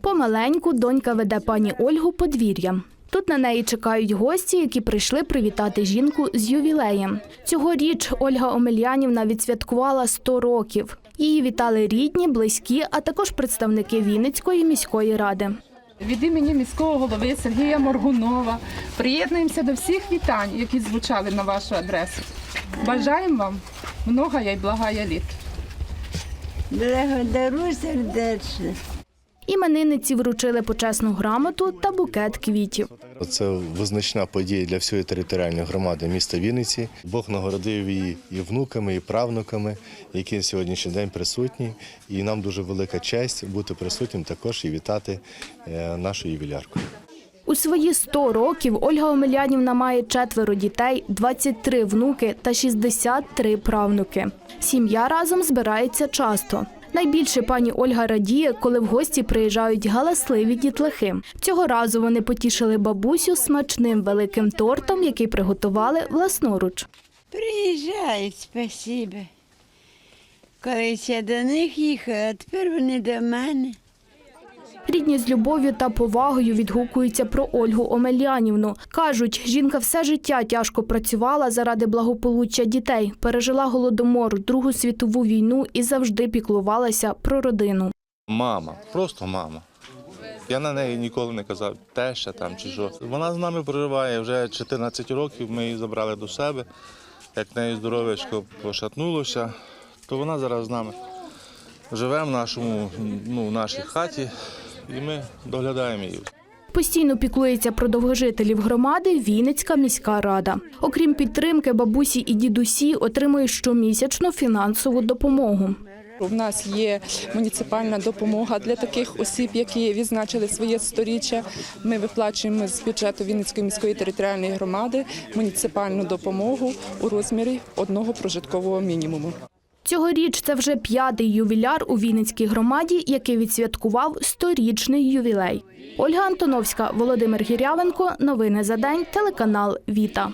Помаленьку донька веде пані Ольгу подвір'ям. Тут на неї чекають гості, які прийшли привітати жінку з ювілеєм. Цьогоріч Ольга Омельянівна відсвяткувала 100 років. Її вітали рідні, близькі, а також представники Вінницької міської ради. Від імені міського голови Сергія Моргунова приєднуємося до всіх вітань, які звучали на вашу адресу. Бажаємо вам многая й благая літ. Благодарю сердечно. Іменинниці вручили почесну грамоту та букет квітів. Це визначна подія для всієї територіальної громади міста Вінниці. Бог нагородив її і внуками, і правнуками, які на сьогоднішній день присутні. І нам дуже велика честь бути присутнім також і вітати е, нашу ювілярку. У свої 100 років Ольга Омелянівна має четверо дітей, 23 внуки та 63 правнуки. Сім'я разом збирається часто. Найбільше пані Ольга радіє, коли в гості приїжджають галасливі дітлахи. Цього разу вони потішили бабусю смачним великим тортом, який приготували власноруч. Приїжджають, спасибо. Колись я до них їхала, а тепер вони до мене. Рідні з любов'ю та повагою відгукуються про Ольгу Омелянівну. Кажуть, жінка все життя тяжко працювала заради благополуччя дітей, пережила голодомор, Другу світову війну і завжди піклувалася про родину. Мама, просто мама. Я на неї ніколи не казав теща там чи що. Вона з нами проживає вже 14 років. Ми її забрали до себе. Як в неї здоров'ячко пошатнулося, то вона зараз з нами живе в нашому, ну, в нашій хаті, і ми доглядаємо її. Постійно піклується про довгожителів громади Вінницька міська рада. Окрім підтримки, бабусі і дідусі отримують щомісячну фінансову допомогу. У нас є муніципальна допомога для таких осіб, які відзначили своє сторіччя. Ми виплачуємо з бюджету Вінницької міської територіальної громади муніципальну допомогу у розмірі одного прожиткового мінімуму. Цьогоріч це вже п'ятий ювіляр у Вінницькій громаді, який відсвяткував сторічний ювілей. Ольга Антоновська, Володимир Гірявенко. Новини за день. Телеканал Віта.